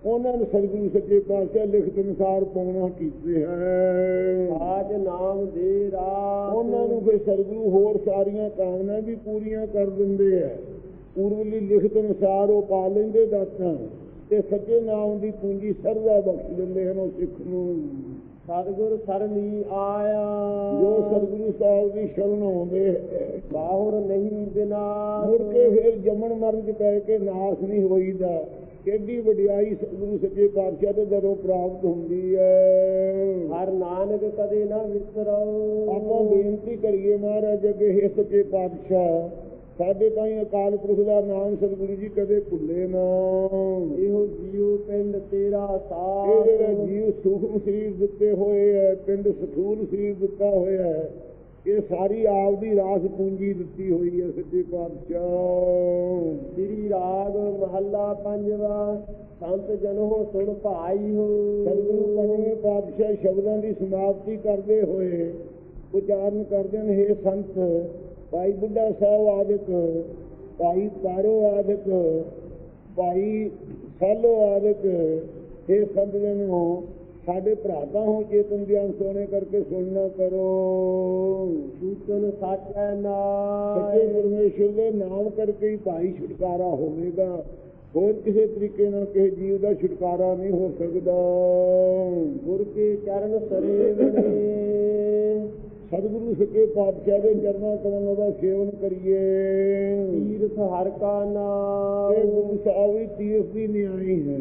ਉਹਨਾਂ ਨੂੰ ਸਤਿਗੁਰੂ ਸੱਚੇ ਪਾਤਸ਼ਾਹ ਲਿਖਤ ਅਨੁਸਾਰ ਪਾਉਣਾ ਕੀਤੇ ਹੈ ਆਜ ਨਾਮ ਦੇ ਰਾਤ ਉਹਨਾਂ ਨੂੰ ਫਿਰ ਸਤਿਗੁਰੂ ਹੋਰ ਸਾਰੀਆਂ ਕਾਮਨਾ ਵੀ ਪੂਰੀਆਂ ਕਰ ਦਿੰਦੇ ਹੈ। ਪੂਰਵਲੀ ਲਿਖਤ ਅਨੁਸਾਰ ਉਹ ਪਾ ਲੈਂਦੇ ਦਾਤਾਂ। ਤੇ ਸੱਚੇ ਨਾਮ ਦੀ ਪੂੰਜੀ ਸਰਦਾ ਬਖਸ਼ ਦਿੰਦੇ ਹਨ ਉਹ ਸਿੱਖ ਨੂੰ। ਸਤਗੁਰ ਸਰਨੀ ਆਇਆ। ਜੋ ਸਤਿਗੁਰੂ ਸਾਹਿਬ ਦੀ ਸ਼ਰਨ ਆਉਂਦੇ ਹੈ। ਬਾਹੁਰ ਨਹੀਂ ਬਿਨਾਸ਼ ਮੁੜ ਕੇ ਫਿਰ ਜੰਮਣ ਮਰਨ ਚ ਪੈ ਕੇ ਨਾਸ ਨਹੀਂ ਹੋਈਦਾ। ਕਿੱਡੀ ਵਡਿਆਈ ਸਤਿਗੁਰੂ ਸੱਚੇ ਪਾਤਸ਼ਾਹ ਦੇ ਦਰੋਂ ਪ੍ਰਾਪਤ ਹੁੰਦੀ ਹੈ। ਹਰ ਨਾਨਕ ਕਦੇ ਨਾ ਵਿਸਰੋ। ਆਪਾਂ ਬੇਨਤੀ ਕਰੀਏ ਮਹਾਰਾਜ ਅੱਗੇ ਹੈ ਸੱਚੇ ਪਾਤਸ਼ਾਹ ਸਾਡੇ ਤਾਈਂ ਅਕਾਲ ਪੁਰਖ ਦਾ ਨਾਮ ਸਤਿਗੁਰੂ ਜੀ ਕਦੇ ਭੁੱਲੇ ਨਾ। ਇਹੋ ਜੀਉ ਪਿੰਡ ਤੇਰਾ ਇਹ ਸਾਥ ਜਿਹੜਾ ਜੀਵ ਸੂਖਮ ਸਰੀਰ ਦਿੱਤੇ ਹੋਏ ਹੈ ਪਿੰਡ ਸਥੂਲ ਸਰੀਰ ਦਿੱਤਾ ਹੋਇਆ ਹੈ ਇਹ ਸਾਰੀ ਆਪ ਦੀ ਰਾਸ ਪੂੰਜੀ ਦਿੱਤੀ ਹੋਈ ਹੈ ਸੱਚੇ ਪਾਤਸ਼ਾਹ। ਸ੍ਰੀ ਰਾਗ ਮਹੱਲਾ ਪੰਜਵਾ ਸੰਤ ਜਨੋ ਸੁਣ ਭਾਈ ਹੋ। ਸਤਿਗੁਰੂ ਪੰਜਵੇਂ ਪਾਤਸ਼ਾਹ ਸ਼ਬਦਾਂ ਦੀ ਸਮਾਪਤੀ ਕਰਦੇ ਹੋਏ ਉਚਾਰਨ ਕਰਦੇ ਨੇ हे ਸੰਤ ਭਾਈ ਬੁੱਢਾ ਸਾਹਿਬ ਆਦਿਕ ਭਾਈ ਤਾਰੋ ਆਦਿਕ ਭਾਈ ਸਾਲੋ ਆਦਿਕ हे ਸੰਤ ਜਨੋ ਸਾਡੇ ਭਰਾਤਾ ਹੋ ਚੇਤਨ ਗਿਆਨ ਸੋਨੇ ਕਰਕੇ ਸੁਣਨਾ ਕਰੋ। ਸੂਚਨ ਸਾਚੈ ਸੱਚੇ ਨਾਮ ਪਰਮੇਸ਼ਰ ਦੇ ਨਾਮ ਕਰਕੇ ਹੀ ਭਾਈ ਛੁਟਕਾਰਾ ਹੋਵੇਗਾ। ਹੋਰ ਕਿਸੇ ਤਰੀਕੇ ਨਾਲ ਕਿਸੇ ਜੀਵ ਦਾ ਛੁਟਕਾਰਾ ਨਹੀਂ ਹੋ ਸਕਦਾ। ਗੁਰ ਕੇ ਚਰਨ ਸਰੇ ਬਣੇ ਸਤਿਗੁਰੂ ਸੱਚੇ ਪਾਤਸ਼ਾਹ ਦੇ ਚਰਨਾਂ ਕਮਲਾਂ ਦਾ ਸੇਵਨ ਕਰੀਏ। ਤੀਰਥ ਹਰ ਕਾ ਇਹ ਨਾਮ ਗੁਰੂ ਸਾਹਿਬ ਵੀ ਤੀਰਥ ਦੀ ਨਿਆਈ ਹੈ।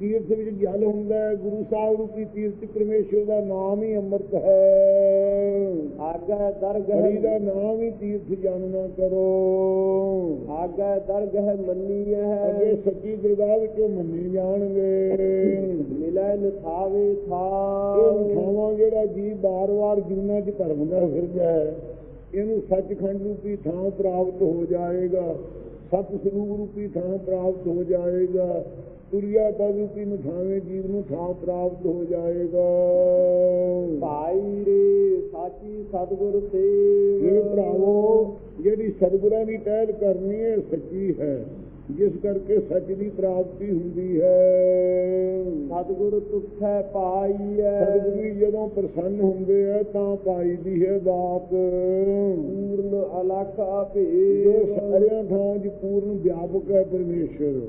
ਤੀਰਥ ਵਿੱਚ ਜਲ ਹੁੰਦਾ ਹੈ ਗੁਰੂ ਸਾਹਿਬ ਰੂਪੀ ਤੀਰਥ ਪਰਮੇਸ਼ਰ ਦਾ ਨਾਮ ਹੀ ਅੰਮ੍ਰਿਤ ਹੈ। ਆਗੇ ਹਰੀ ਦਰਗਹ ਦਾ ਨਾਮ ਹੀ ਤੀਰਥ ਜਾਣਨਾ ਕਰੋ। ਆਗੇ ਦਰਗਹ ਮੰਨੀ ਅੱਗੇ ਹੈ ਸੱਚੀ ਦਰਗਾਹ ਵਿੱਚੋਂ ਮੰਨੇ ਜਾਣਗੇ। ਮਿਲੈ ਇਹ ਥਾ। ਥਾਵਾਂ ਜਿਹੜਾ ਜੀ ਬਾਰ-ਬਾਰ ਜੀਵਨਾਂ 'ਚ ਭਰਮਦਾ ਫਿਰਦਾ ਹੈ ਇਹਨੂੰ ਸੱਚਖੰਡ ਰੂਪੀ ਥਾਂ ਪ੍ਰਾਪਤ ਹੋ ਜਾਏਗਾ। ਸਤ ਸਰੂਪ ਰੂਪੀ ਥਾਂ ਪ੍ਰਾਪਤ ਹੋ ਜਾਏਗਾ। ਤੁਰਿਆ ਪਦ ਰੂਪੀ ਮਠਾਵੇਂ ਜੀਵ ਨੂੰ ਥਾਂ ਪ੍ਰਾਪਤ ਹੋ ਜਾਏਗਾ। ਭਾਈ ਰੇ ਸਾਚੀ ਸਤਿਗੁਰ ਇਹ ਸੇਵ ਭਰਾਵੋ ਜਿਹੜੀ ਸਤਿਗੁਰਾਂ ਦੀ ਟਹਿਲ ਕਰਨੀ ਹੈ ਸੱਚੀ ਹੈ। ਜਿਸ ਕਰਕੇ ਸੱਚ ਦੀ ਪ੍ਰਾਪਤੀ ਹੁੰਦੀ ਹੈ। ਸਤਿਗੁਰ ਤੁਖੈ ਪਾਈਐ ਸਤਿਗੁਰੂ ਜੀ ਜਦੋਂ ਪ੍ਰਸੰਨ ਹੁੰਦੇ ਆ ਤਾਂ ਪਾਈ ਦੀ ਹੈ ਦਾਤ ਪੂਰਨ ਅਲਖ ਜੋ ਅਭੇਦ ਸਾਰਿਆਂ ਥਾਂ 'ਚ ਪੂਰਨ ਵਿਆਪਕ ਹੈ ਪਰਮੇਸ਼ਰ।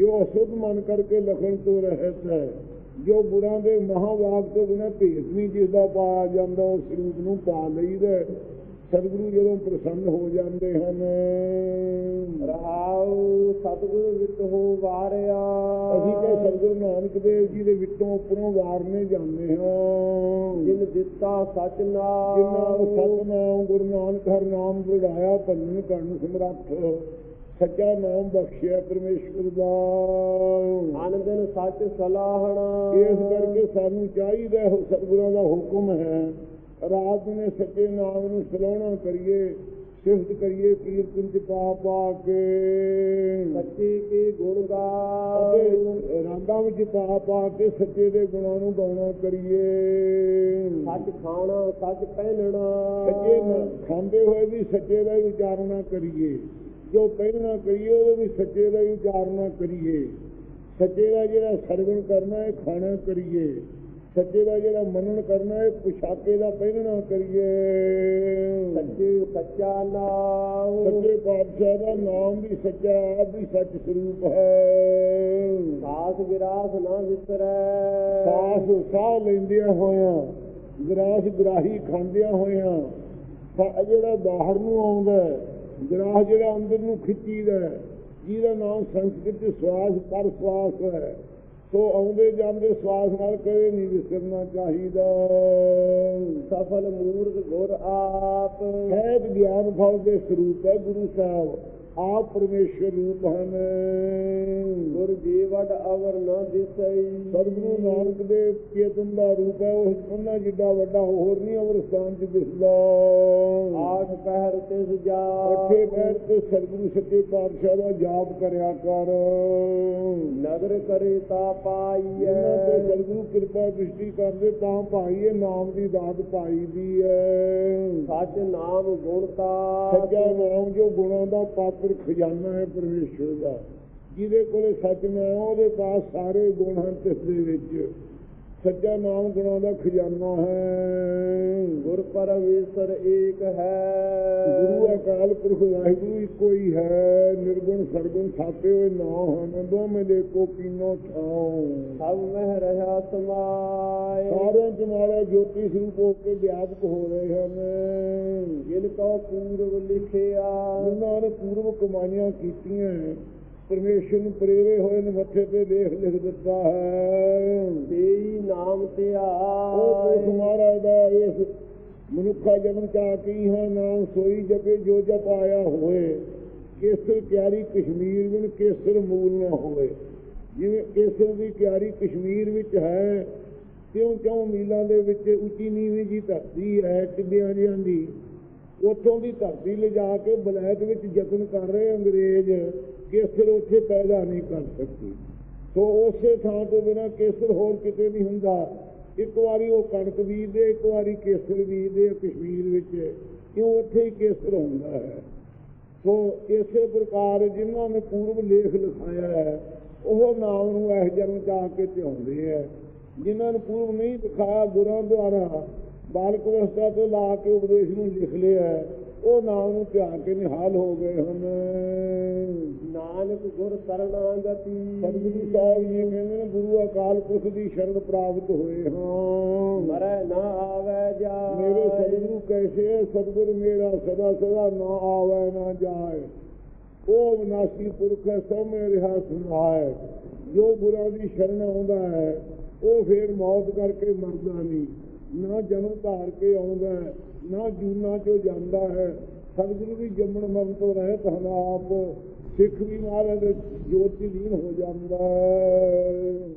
ਜੋ ਅਸੁੱਧ ਮਨ ਕਰਕੇ ਲਖਣ ਤੋਂ ਰਹਿਤ ਹੈ ਜੋ ਗੁਰਾਂ ਦੇ ਮਹਾਵਾਕ ਤੋਂ ਬਿਨਾਂ ਭੇਦ ਨਹੀਂ ਜਿਸ ਦਾ ਪਾਇਆ ਜਾਂਦਾ ਉਸ ਰੂਪ ਨੂੰ ਪਾ ਲਈਦਾ ਸਤਿਗੁਰੂ ਜਦੋਂ ਪ੍ਰਸੰਨ ਹੋ ਜਾਂਦੇ ਹਨ। ਰਹਾਉ ਸਤਿਗੁਰ ਵਿਤ ਹੋ ਵਾਰਿਆ। ਅਸੀਂ ਤੇ ਸਤਿਗੁਰੂ ਨਾਨਕ ਦੇਵ ਜੀ ਦੇ ਵਿੱਚੋਂ ਉੱਪਰੋਂ ਵਾਰਨੇ ਜਾਂਦੇ ਹਾਂ। ਜਿਨ ਦਿੱਤਾ ਸਚ ਜਿਨ੍ਹਾਂ ਨੂੰ ਨਾਮ ਸਤਨਾਮ ਗੁਰੂ ਨਾਨਕ ਹਰ ਨਾਮ ਬੁਲਾਇਆ ਭੰਨ ਕਰਨ ਸਮਰੱਥ। ਸੱਚਾ ਨਾਮ ਬਖਸ਼ਿਆ ਪਰਮੇਸ਼ਵਰ ਦਾ। ਅਨ ਦਿਨ ਸੱਚ ਸਲਾਹਣਾ। ਇਸ ਕਰਕੇ ਸਾਨੂੰ ਚਾਹੀਦਾ ਹੈ ਸਤਿਗੁਰਾਂ ਦਾ ਹੁਕਮ ਹੈ ਰਾਤ ਨੇ ਸੱਚੇ ਨਾਮ ਨੂੰ ਸਲਾਹਣਾ ਕਰੀਏ ਸਿਫਤ ਕਰੀਏ ਕੀਰਤਨ ਚ ਪਾ ਪਾ ਕੇ। ਸੱਚੇ ਕੇ ਗੁਣ ਗਾ ਅਤੇ ਰਾਗਾਂ ਵਿੱਚ ਪਾ ਪਾ ਕੇ ਸੱਚੇ ਦੇ ਗੁਣਾਂ ਨੂੰ ਗਾਉਣਾ ਕਰੀਏ। ਸੱਚ ਖਾਣਾ ਸੱਚ ਪਹਿਨਣਾ। ਸੱਚੇ ਖਾਂਦੇ ਹੋਏ ਵੀ ਸੱਚੇ ਦਾ ਹੀ ਉਚਾਰਨਾ ਕਰੀਏ। ਜੋ ਪਹਿਨਣਾ ਕਰੀਏ ਉਹਦੇ ਵੀ ਸੱਚੇ ਦਾ ਹੀ ਉਚਾਰਨਾ ਕਰੀਏ। ਸੱਚੇ ਦਾ ਜਿਹੜਾ ਸਰਵਣ ਕਰਨਾ ਹੈ ਖਾਣਾ ਕਰੀਏ। ਸੱਚੇ ਦਾ ਜਿਹੜਾ ਮੰਨਣ ਕਰਨਾ ਹੈ ਪੁਸ਼ਾਕੇ ਦਾ ਪਹਿਨਣਾ ਕਰੀਏ। ਸੱਚੇ ਸੱਚਾ ਨਾਮ। ਸੱਚੇ ਪਾਤਸ਼ਾਹ ਦਾ ਨਾਮ ਵੀ ਸੱਚਾ ਆਪ ਵੀ ਸੱਚ ਸਰੂਪ ਹੈ। ਸਾਸ ਵਿਰਾਸ ਨਾ ਵਿਸਰੈ। ਸਾਸ ਸਾਹ ਲੈਂਦਿਆਂ ਹੋਇਆਂ ਗਰਾਸ ਗਰਾਹੀ ਖਾਂਦਿਆਂ ਹੋਇਆਂ ਜਿਹੜਾ ਬਾਹਰ ਨੂੰ ਆਉਂਦਾ ਹੈ, ਗਰਾਸ ਜਿਹੜਾ ਅੰਦਰ ਨੂੰ ਖਿੱਚੀਦਾ ਜਿਹਦਾ ਨਾਮ ਸੰਸਕ੍ਰਿਤ ਸਵਾਸ ਪਰ ਸਵਾਸ ਹੈ ਸੋ ਆਉਂਦੇ ਜਾਂਦੇ ਸਵਾਸ ਨਾਲ ਕਦੇ ਨਹੀਂ ਵਿਸਰਨਾ ਚਾਹੀਦਾ। ਸਫਲ ਮੂਰਤ ਗੁਰ ਆਪ। ਹੈ ਗਿਆਨ ਫਲ ਦੇ ਸਰੂਪ ਹੈ ਗੁਰੂ ਸਾਹਿਬ। ਆਪ ਪਰਮੇਸ਼ਰ ਰੂਪ ਹਨ ਗੁਰ ਜੀਵਟ ਅਵਰ ਨ ਦਿਸਈ। ਸਤਿਗੁਰੂ ਨਾਨਕ ਦੇਵ ਚੇਤਨ ਦਾ ਰੂਪ ਹੈ ਉਹ ਉਹਨਾਂ ਜਿੱਡਾ ਵੱਡਾ ਹੋਰ ਨਹੀਂ ਅਵਰ ਸਥਾਨ 'ਚ ਦਿਸਦਾ। ਆਠ ਪਹਿਰ ਤਿਸ ਜਾ ਅੱਠੇ ਪੈਰ ਤੇ ਸਤਿਗੁਰੂ ਸੱਚੇ ਪਾਤਸ਼ਾਹ ਦਾ ਜਾਪ ਕਰਿਆ ਕਰ। ਨਦਰ ਕਰੇ ਤਾ ਇਹਨਾਂ ਤੇ ਪਾਈਐ ਸਤਿਗੁਰੂ ਕਿਰਪਾ ਦ੍ਰਿਸ਼ਟੀ ਕਰਦੇ ਤਾਂ ਭਾਈਏ ਨਾਮ ਦੀ ਦਾਤ ਪਾਈ ਦੀ ਹੈ ਸੱਚ ਨਾਮ ਗੁਣਤਾ ਸੱਚਾ ਨਾਮ ਜੋ ਗੁਣਾਂ ਦਾ ਪਾਤਰ ਖਜ਼ਾਨਾ ਹੈ ਪਰਮੇਸ਼ਰ ਦਾ। ਜਿਹਦੇ ਕੋਲੇ ਸੱਚ ਨਾ ਉਹਦੇ ਪਾਸ ਸਾਰੇ ਗੁਣ ਹਨ ਤਿਸ ਦੇ ਵਿੱਚ ਸੱਚਾ ਨਾਮ ਗੁਣਾਂ ਦਾ ਖਜ਼ਾਨਾ ਹੈ। ਗੁਰ ਪਰਮੇਸ਼ਰ ਏਕ ਹੈ। ਗੁਰੂ ਅਕਾਲ ਪੁਰਖ ਵਾਹਿਗੁਰੂ ਇੱਕੋ ਹੀ ਹੈ। ਨਿਰਗੁਣ ਸਰਗੁਣ ਸਾਤੇ ਹੋਏ ਨਾਮ ਹਨ ਦੋਵੇਂ ਦੇ ਕੋ ਕੀਨੋ ਥਾਉ। ਸਭ ਮਹਿ ਰਹਾ ਸਮਾਏ। ਸਾਰਿਆਂ ਚ ਮਾਰਾ ਜੋਤੀ ਸਰੂਪ ਹੋ ਕੇ ਵਿਆਪਕ ਹੋ ਰਹੇ ਹਨ। ਜਿਨ ਕੋ ਪੂਰਵ ਲਿਖਿਆ। ਜਿਨ੍ਹਾਂ ਨੇ ਪੂਰਵ ਕਮਾਈਆਂ ਕੀਤੀਆਂ। ਪਰਮੇਸ਼ਰ ਨੂੰ ਪ੍ਰੇਰੇ ਹੋਏ ਨੇ ਮੱਥੇ ਤੇ ਲੇਖ ਲਿਖ ਦਿੱਤਾ ਹੈ। ਤੇਈ ਨਾਮ ਤੇ ਉਹ ਪੁਰਖ ਮਹਾਰਾਜ ਦਾ ਇਸ ਮਨੁੱਖਾ ਜਨਮ ਚਾ ਕੀ ਹੈ ਨਾਮ ਸੋਈ ਜਪੇ ਜੋ ਜਪ ਆਇਆ ਹੋਏ ਕੇਸਰ ਕਿਆਰੀ ਕਸ਼ਮੀਰ ਵਿੱਚ ਕੇਸਰ ਮੂਲ ਨਾ ਹੋਵੇ। ਜਿਵੇਂ ਕੇਸਰ ਦੀ ਕਿਆਰੀ ਕਸ਼ਮੀਰ ਵਿੱਚ ਹੈ ਕਿਉਂ ਕਿਉਂ ਮੀਲਾਂ ਦੇ ਵਿੱਚ ਉੱਚੀ ਨੀਵੀਂ ਜੀ ਧਰਤੀ ਹੈ ਟਿੱਬਿਆਂ ਜਿਹਾਂ ਦੀ। ਉੱਥੋਂ ਦੀ ਧਰਤੀ ਲਿਜਾ ਕੇ ਬਲੈਤ ਵਿੱਚ ਯਤਨ ਕਰ ਰਹੇ ਅੰਗਰੇਜ਼। ਕੇਸਰ ਉੱਥੇ ਪੈਦਾ ਨਹੀਂ ਕਰ ਸਕਦੀ। ਸੋ ਉਸੇ ਥਾਂ ਤੋਂ ਬਿਨਾ ਕੇਸਰ ਹੋਰ ਕਿਤੇ ਨਹੀਂ ਹੁੰਦਾ। ਇੱਕ ਵਾਰੀ ਉਹ ਕਣਕ ਬੀਜਦੇ ਇੱਕ ਵਾਰੀ ਕੇਸਰ ਬੀਜਦੇ ਆ ਕਸ਼ਮੀਰ ਵਿੱਚ। ਕਿਉਂ ਉੱਥੇ ਹੀ ਕੇਸਰ ਹੁੰਦਾ ਹੈ? ਸੋ ਇਸੇ ਪ੍ਰਕਾਰ ਜਿਨ੍ਹਾਂ ਨੇ ਪੂਰਵ ਲੇਖ ਲਿਖਾਇਆ ਹੈ, ਉਹ ਨਾਮ ਨੂੰ ਇਹ ਜਨਮ ਚ ਕੇ ਧਿਆਉਂਦੇ ਆ ਜਿਨ੍ਹਾਂ ਨੂੰ ਪੂਰਵ ਨਹੀਂ ਦਿਖਾਇਆ, ਗੁਰਾਂ ਦੁਆਰਾ ਬਾਲਕ ਅਵਸਥਾ ਤੋਂ ਲਾ ਕੇ ਉਪਦੇਸ਼ ਨੂੰ ਲਿਖ ਲਿਆ ਉਹ ਨਾਮ ਨੂੰ ਧਿਆ ਕੇ ਨਿਹਾਲ ਹੋ ਗਏ ਹਨ। ਨਾਨਕ ਗੁਰ ਸਰਣਾਗਤੀ ਸਤਿਗੁਰੂ ਸਾਹਿਬ ਜੀ ਕਹਿੰਦੇ ਨੇ ਗੁਰੂ ਅਕਾਲ ਪੁਰਖ ਦੀ ਸ਼ਰਨ ਪ੍ਰਾਪਤ ਹੋਏ ਹਾਂ। ਮਰੈ ਨਾ ਆਵੇ ਜਾ। ਮੇਰੇ ਸਤਿਗੁਰੂ ਕੈਸੇ ਸਤਿਗੁਰ ਮੇਰਾ ਸਦਾ ਸਦਾ ਨਾ ਆਵੇ ਨਾ ਜਾਏ। ਉਹ ਵਿਨਾਸ਼ੀ ਪੁਰਖ ਹੈ ਸਭ ਮੇ ਰਿਹਾ ਸੁਨਾਏ ਜੋ ਗੁਰਾਂ ਦੀ ਸ਼ਰਨ ਆਉਂਦਾ ਹੈ ਉਹ ਫੇਰ ਮੌਤ ਕਰਕੇ ਮਰਦਾ ਨਹੀਂ। ਨਾ ਜਨਮ ਧਾਰ ਕੇ ਆਉਂਦਾ ਹੈ, ਨਾ ਜੂਨਾ ਚੋਂ ਜਾਂਦਾ ਹੈ। ਸਤਿਗੁਰੂ ਵੀ ਜੰਮਣ ਮਰਨ ਤੋਂ ਰਹਿਤ ਹਨ ਆਪ। ਸਿੱਖ ਵੀ ਮਹਾਰਾਜ ਦੇ ਲੀਨ ਹੋ ਜਾਂਦਾ ਹੈ।